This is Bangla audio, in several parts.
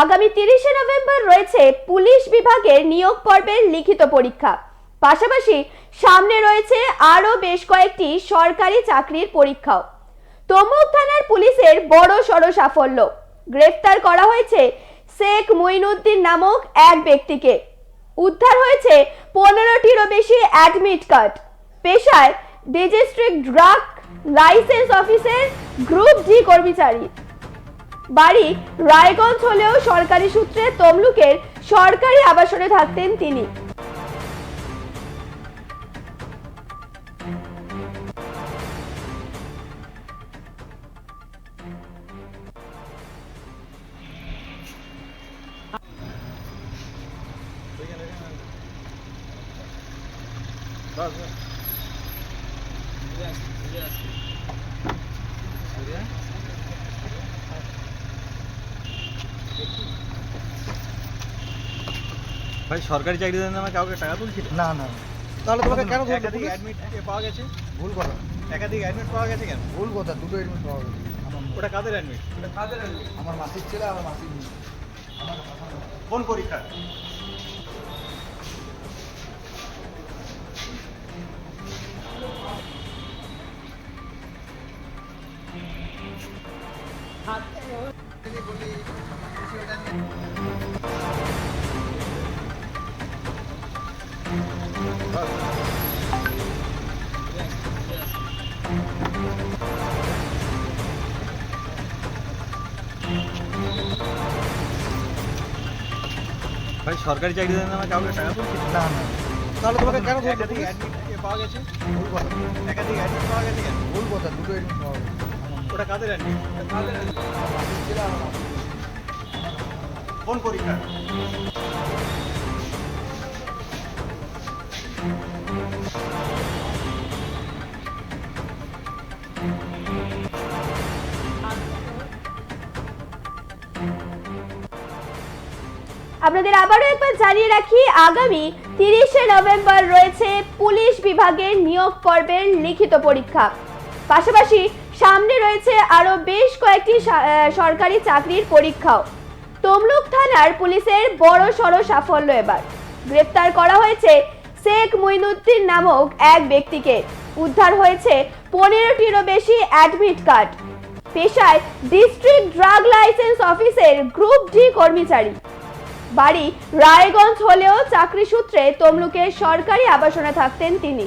আগামী তিরিশে নভেম্বর রয়েছে পুলিশ বিভাগের নিয়োগ পর্বের লিখিত পরীক্ষা। পাশাপাশি সামনে রয়েছে আরও বেশ কয়েকটি সরকারি চাকরির পরীক্ষাও। তমুক থানার পুলিশের বড় সড় সাফল্য। গ্রেফতার করা হয়েছে শেখ মঈনুদ্দিন নামক এক ব্যক্তিকে। উদ্ধার হয়েছে পনেরোটিরও বেশি অ্যাডমিট কার্ড। পেশায় ডিস্ট্রিক্ট ড্রাগ লাইসেন্স অফিসের গ্রুপ ডি কর্মচারী। বাড়ি রায়গঞ্জ হলেও সরকারি সূত্রে তমলুকের সরকারি আবাসনে থাকতেন তিনি। ভাই সরকারি চাকরিতেন আমি কাউকে টাকা তুলছিল? না না। তাহলে তোমাকে কেন একাধিক অ্যাডমিট পাওয়া গেছে। ভুল কথা। একাধিক অ্যাডমিট পাওয়া গেছে কেন? ভুল কথা দুটো অ্যাডমিট পাওয়া গেছে। আমার- ওটা কাদের অ্যাডমিট আমার মাসির ছেলে আমার মাসির মেয়ে। কোন পরীক্ষা ভাই সরকারি চাকরিদের না কাউকে টাকা তুলছিল না না। তাহলে তোমাকে কেন ধরলো পুলিশ? অ্যাডমিট পাওয়া গেছে? ভুল কথা। একাধিক অ্যাডমিট পাওয়া গেছে কেন? ভুল কথা দুটো এডমিট পাওয়া গেছে। ওটা কাদের অ্যাডমিট আমার মাসির ছেলে Thank মাসির আপনাদের আবারও একবার জানিয়ে রাখি, আগামী তিরিশে নভেম্বর রয়েছে পুলিশ বিভাগের নিয়োগ পর্বের লিখিত পরীক্ষা। পাশাপাশি সামনে রয়েছে আরও বেশ কয়েকটি সরকারি চাকরির পরীক্ষাও। তমলুক থানার পুলিশের বড় সড় সাফল্য এবার। গ্রেপ্তার করা হয়েছে শেখ মঈনুদ্দিন নামক এক ব্যক্তিকে। উদ্ধার হয়েছে পনেরোটিরও বেশি অ্যাডমিট কার্ড। পেশায় ডিস্ট্রিক্ট ড্রাগ লাইসেন্স অফিসের গ্রুপ ডি কর্মচারী। বাড়ি রায়গঞ্জ হলেও চাকরি সূত্রে তমলুকের সরকারি আবাসনে থাকতেন তিনি।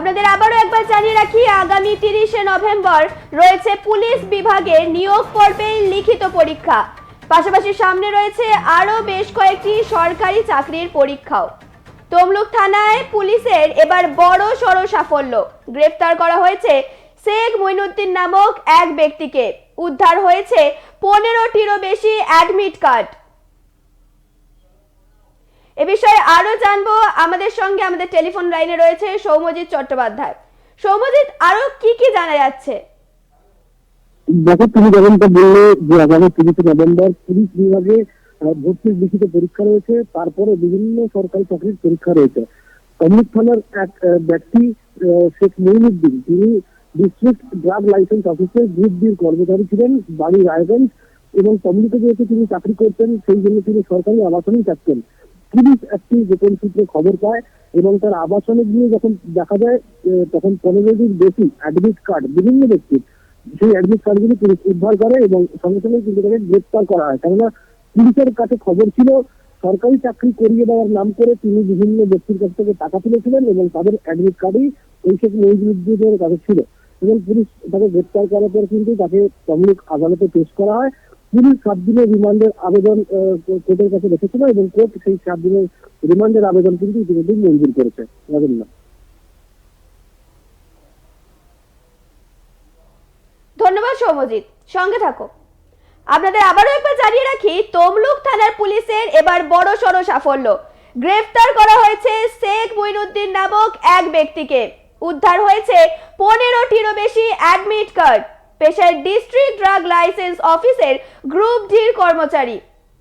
আপনাদের আবারও একবার জানিয়ে রাখি, আগামী তিরিশে নভেম্বর রয়েছে পুলিশ বিভাগের নিয়োগ পর্বের লিখিত পরীক্ষা। পাশাপাশি সামনে রয়েছে আরও বেশ কয়েকটি সরকারি চাকরির পরীক্ষাও। তমলুক থানায় পুলিশের এবার বড় সড় সাফল্য। গ্রেফতার করা হয়েছে শেখ মঈনুদ্দিন নামক এক ব্যক্তিকে। উদ্ধার হয়েছে পনেরোটিরও বেশি অ্যাডমিট কার্ড। এ বিষয়ে আরও জানব। আমাদের সঙ্গে আমাদের টেলিফোন লাইনে রয়েছে সৌম্যজিৎ চট্টোপাধ্যায়। সৌম্যজিৎ আরও কি কি জানা যাচ্ছে? দেখো, তুমি যেমনটা বললে যে আগামী তিরিশে নভেম্বর পুলিশ বিভাগে ভর্তির লিখিত পরীক্ষা রয়েছে, তারপরে বিভিন্ন সরকারি চাকরির পরীক্ষা রয়েছে। তমলুক থানার এক ব্যক্তি শেখ মঈনুদ্দিন তিনি ডিস্ট্রিক্ট ড্রাগ লাইসেন্স অফিসে গ্রুপ ডির কর্মচারী ছিলেন, বাড়ি রায়গঞ্জ, এবং তমলুকে যেহেতু তিনি চাকরি করতেন, সেই জন্য তিনি সরকারি আবাসনেই থাকতেন। পুলিশ একটি গোপন সূত্রে খবর পায় এবং তার আবাসনে গিয়ে যখন দেখা যায় তখন পনেরোটির বেশি অ্যাডমিট কার্ড বিভিন্ন ব্যক্তির, সেই অ্যাডমিট কার্ডগুলি পুলিশ উদ্ধার করে এবং সঙ্গে সঙ্গে কিন্তু তাকে গ্রেপ্তার করা হয়। কেননা পুলিশের কাছে খবর ছিল, সরকারি চাকরি করিয়ে দেওয়ার নাম করে তিনি বিভিন্ন ব্যক্তির কাছ থেকে টাকা তুলেছিলেন এবং তাদের অ্যাডমিট কার্ডই এইসব নৈজুদ্দিনের কাছে ছিল। এবং পুলিশ তাকে গ্রেপ্তার করার পর কিন্তু তাকে তমলুক আদালতে পেশ করা হয় পুলিশ সাত দিনের রিমান্ডের আবেদন কোর্টের কাছে রেখেছিল এবং কোর্ট সেই সাত দিনের রিমান্ডের আবেদন কিন্তু ইতিমধ্যেই মঞ্জুর করেছে। রাজেন্দ্র ধন্যবাদ সৌমজিৎ সঙ্গে থাকো। আপনাদের আবারও একবার জানিয়ে রাখি, তমলুক থানার পুলিশের এবার বড় সড় সাফল্য। গ্রেফতার করা হয়েছে শেখ মইনুদ্দিন নামক এক ব্যক্তিকে। উদ্ধার হয়েছে পনেরোটিরও বেশি অ্যাডমিট কার্ড পেশায় ডিস্ট্রিক্ট ড্রাগ লাইসেন্স অফিসের গ্রুপ ডির কর্মচারী।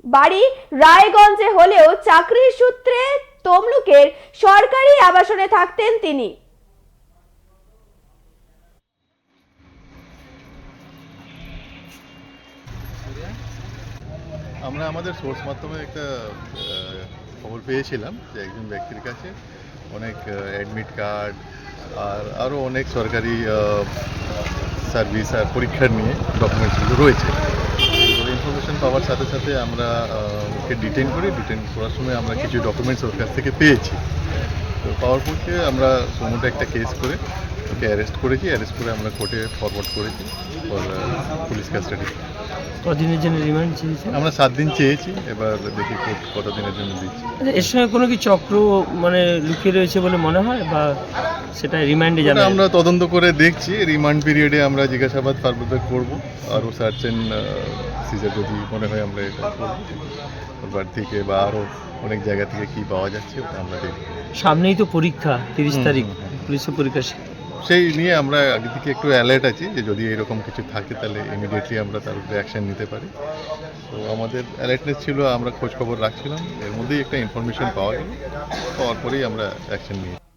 বাড়ি রায়গঞ্জে হলেও চাকরির সূত্রে তমলুকের সরকারি আবাসনে থাকতেন তিনি। আমরা আমাদের সোর্স মাধ্যমে একটা খবর পেয়েছিলাম যে একজন ব্যক্তির কাছে অনেক অ্যাডমিট কার্ড আর আরও অনেক সরকারি সার্ভিস আর পরীক্ষার নিয়ে ডকুমেন্টসগুলো রয়েছে। ইনফরমেশন পাওয়ার সাথে সাথে আমরা ওকে ডিটেন করি ডিটেন করার সময় আমরা কিছু ডকুমেন্টস ওর কাছ থেকে পেয়েছি। তো পাওয়ার পক্ষে আমরা সমুদ্রে একটা কেস করে ওকে অ্যারেস্ট করেছি। অ্যারেস্ট করে আমরা কোর্টে ফরওয়ার্ড করেছি। পুলিশ কাস্টাডি কদিনের জন্য রিমান্ড চেয়েছে? আমরা সাত দিন চেয়েছি এবার দেখি কোর্ট কত দিনের জন্য দিচ্ছি। আচ্ছা, এর সঙ্গে কোনো কি চক্র মানে লুকিয়ে রয়েছে বলে মনে হয়? বা সেটা রিমান্ডে যাবে? আমরা তদন্ত করে দেখছি রিমান্ড পিরিয়ডে আমরা জিজ্ঞাসাবাদ ফার্দার করব আরও সার্চ অ্যান্ড সিজার যদি মনে হয় আমরা এটা করব। থেকে বা আরও অনেক জায়গা থেকে কি পাওয়া যাচ্ছে ওটা আমরা দেখব। সামনেই তো পরীক্ষা তিরিশ তারিখ। পুলিশের পরীক্ষা সেই নিয়ে আমরা আগে থেকে একটু অ্যালার্ট আছি যে যদি এরকম কিছু থাকে তাহলে ইমিডিয়েটলি আমরা তার উপরে অ্যাকশন নিতে পারি। তো আমাদের অ্যালার্টনেস ছিল, আমরা খোঁজ খবর রাখছিলাম। এর মধ্যেই একটা ইনফরমেশন পাওয়া গেল। পাওয়ার পরেই আমরা অ্যাকশন নিই